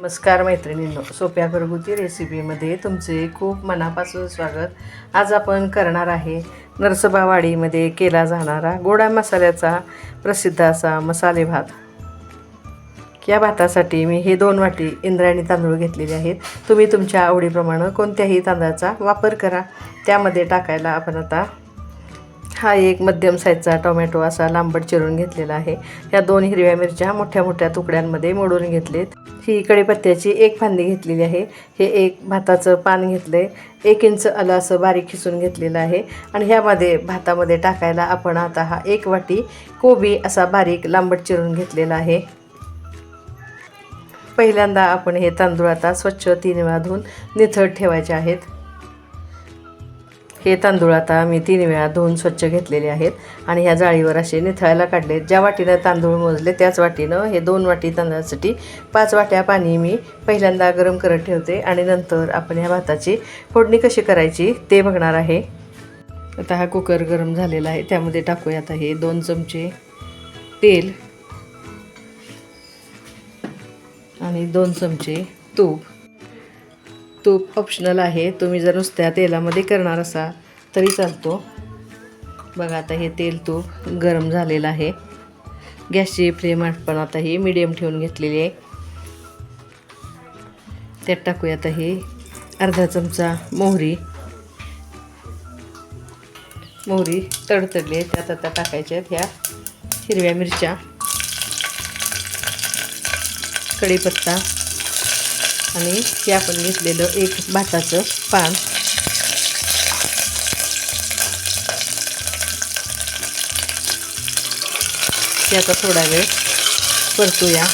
नमस्कार मैत्रिणींनो सोप्या घरगुती रेसिपीमध्ये तुमचे खूप मनापासून स्वागत. आज आपण करणार आहे नरसोबावाडीमध्ये केला जाणारा गोडा मसाल्याचा प्रसिद्ध असा मसाले भात. या भातासाठी मी हे दोन वाटी इंद्रायणी तांदूळ घेतलेले आहेत. तुम्ही तुमच्या आवडीप्रमाणे कोणत्याही तांदळाचा वापर करा. त्यामध्ये टाकायला आपण आता हा एक मध्यम साईजचा टोमॅटो असा लांबट चिरून घेतलेला आहे. ह्या दोन हिरव्या मिरच्या मोठ्या मोठ्या तुकड्यांमध्ये मोडून घेतलेत. ही कढीपत्त्याची एक फांदी घेतलेली आहे. हे एक भाताचं पान घेतलं आहे एक इंच आलं असं बारीक खिसून घेतलेलं आहे. आणि ह्यामध्ये भातामध्ये टाकायला आपण आता हा एक वाटी कोबी असा बारीक लांबट चिरून घेतलेला आहे. पहिल्यांदा आपण हे तांदूळ आता स्वच्छ तीन वेळा धुवून निथळ ठेवायचे आहेत. हे तांदूळ आता मी तीन वेळा धुवून स्वच्छ घेतलेले आहेत. आणि ह्या जाळीवर असे निथळायला काढले. ज्या वाटीनं तांदूळ मोजले त्याच वाटीनं हे दोन वाटी तांदळासाठी पाच वाट्या पाणी मी पहिल्यांदा गरम करत ठेवते. आणि नंतर आपण ह्या भाताची फोडणी कशी करायची ते बघणार आहे. आता हा कुकर गरम झालेला आहे. त्यामध्ये टाकूया आता हे दोन चमचे तेल आणि दोन चमचे तूप. तूप ऑप्शनल आहे. तुम्ही जर नुसत्या तेलामध्ये करणार असाल तरी चालतो. बघा आता हे तेल तूप गरम झालेलं आहे. गॅसची फ्लेम पण आता ही मिडियम ठेवून घेतलेली आहे. त्यात टाकूया आता हे अर्धा चमचा मोहरी. मोहरी तडतडली आहे. त्यात आता टाकायच्या आहेत ह्या हिरव्या मिरच्या. कढीपत्ता. आणि हे आपण घेतलेलं एक भाताचं पान. ते आता थोडा वेळ परतूया.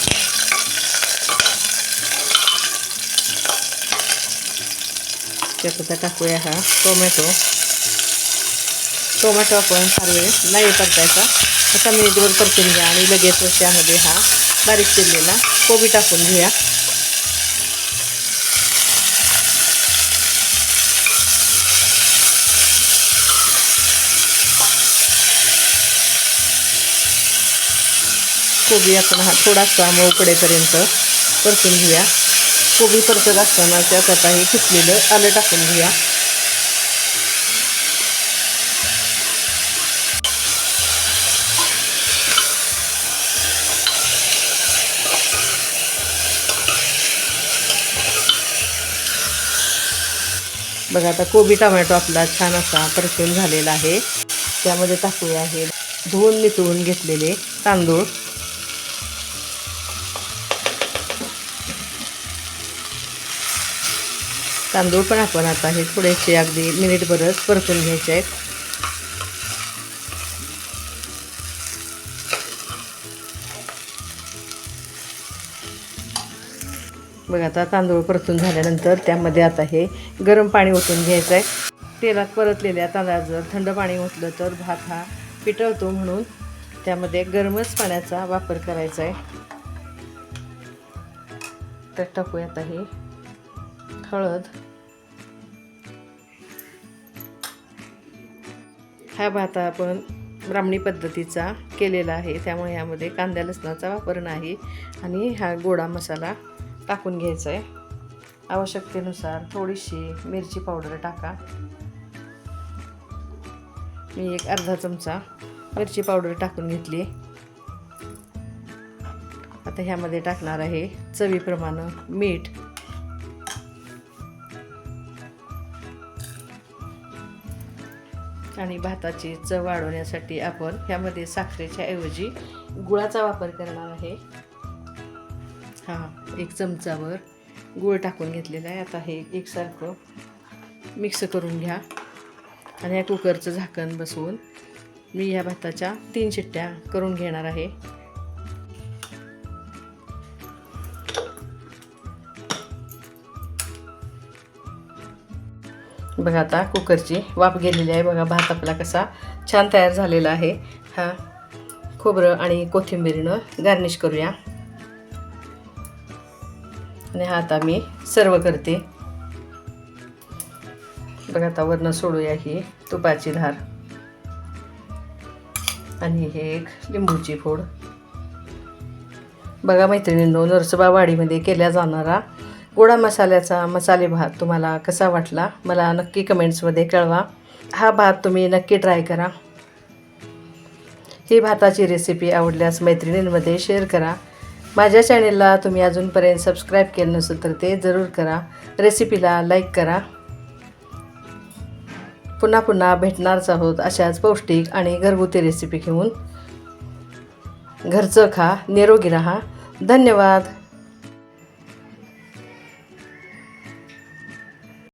त्यात टाकूया हा टोमॅटो. टोमॅटो आपण फार वेळ नाही परतायचा. असा मिनिटवर परतून घ्या आणि लगेच त्यामध्ये हा बारीक चिरलेला कोबी टाकून घेऊया. कोबी आपण हा थोडासा मऊ पडेपर्यंत परतून घेऊया. कोबी परतत असताना त्यात आता हे खिचलेलं आलं टाकून घेऊया. बघा आता कोबी टोमॅटो आपला छान असा परतून झालेला आहे. त्यामध्ये टाकूया हे धुवून मिसळून घेतलेले तांदूळ. तांदूळ पण आपण आता हे थोडेसे अगदी मिनिटभरच परतून घ्यायचे आहेत. बघा आता तांदूळ परतून झाल्यानंतर त्यामध्ये आता हे गरम पाणी ओतून घ्यायचं आहे. तेलात परतलेल्या तांदळात जर थंड पाणी ओतलं तर भात हा पिटळतो म्हणून त्यामध्ये गरमच पाण्याचा वापर करायचा आहे. तर टाकूया आता हे. हळद. हा भात आपण ब्राह्मणी पद्धतीचा केलेला आहे त्यामुळे यामध्ये कांद्या लसणाचा वापर नाही आणि हा गोडा मसाला टाकून घ्यायचा आहे आवश्यकतेनुसार थोडीशी मिरची पावडर टाका. मी एक अर्धा चमचा मिरची पावडर टाकून घेतली. आता ह्यामध्ये टाकणार आहे चवीप्रमाणे मीठ. आणि भाताची चव वाढवण्यासाठी आपण ह्यामध्ये साखरेच्या ऐवजी गुळाचा वापर करणार आहे. हां एक चमचावर गुळ टाकून घेतलेला आहे. आता हे एकसारखं मिक्स करून घ्या. आणि या कुकरचं झाकण बसवून मी ह्या भाताच्या तीन शिट्ट्या करून घेणार आहे. बघा आता कुकरची वाफ गेलेली आहे. बघा भात आपला कसा छान तयार झालेला आहे. हा खोबरं आणि कोथिंबीरीनं गार्निश करूया. आणि हा आता मी सर्व करते. बघा आता वरनं सोडूया ही तुपाची धार. आणि हे एक लिंबूची फोड. बघा मैत्रिणींनो नरसोबावाडीमध्ये केल्या जाणारा गोडा मसाल्याचा मसाले भात तुम्हाला कसा वाटला मला नक्की कमेंट्समध्ये कळवा. हा भात तुम्ही नक्की ट्राय करा. ही भाताची रेसिपी आवडल्यास मैत्रिणींमध्ये शेअर करा. माझ्या चॅनेलला तुम्ही अजूनपर्यंत सबस्क्राईब केलं नसेल तर ते जरूर करा. रेसिपीला लाईक करा. पुन्हा पुन्हा भेटणारच आहोत अशाच पौष्टिक आणि घरगुती रेसिपी घेऊन. घरचं खा निरोगी राहा. धन्यवाद.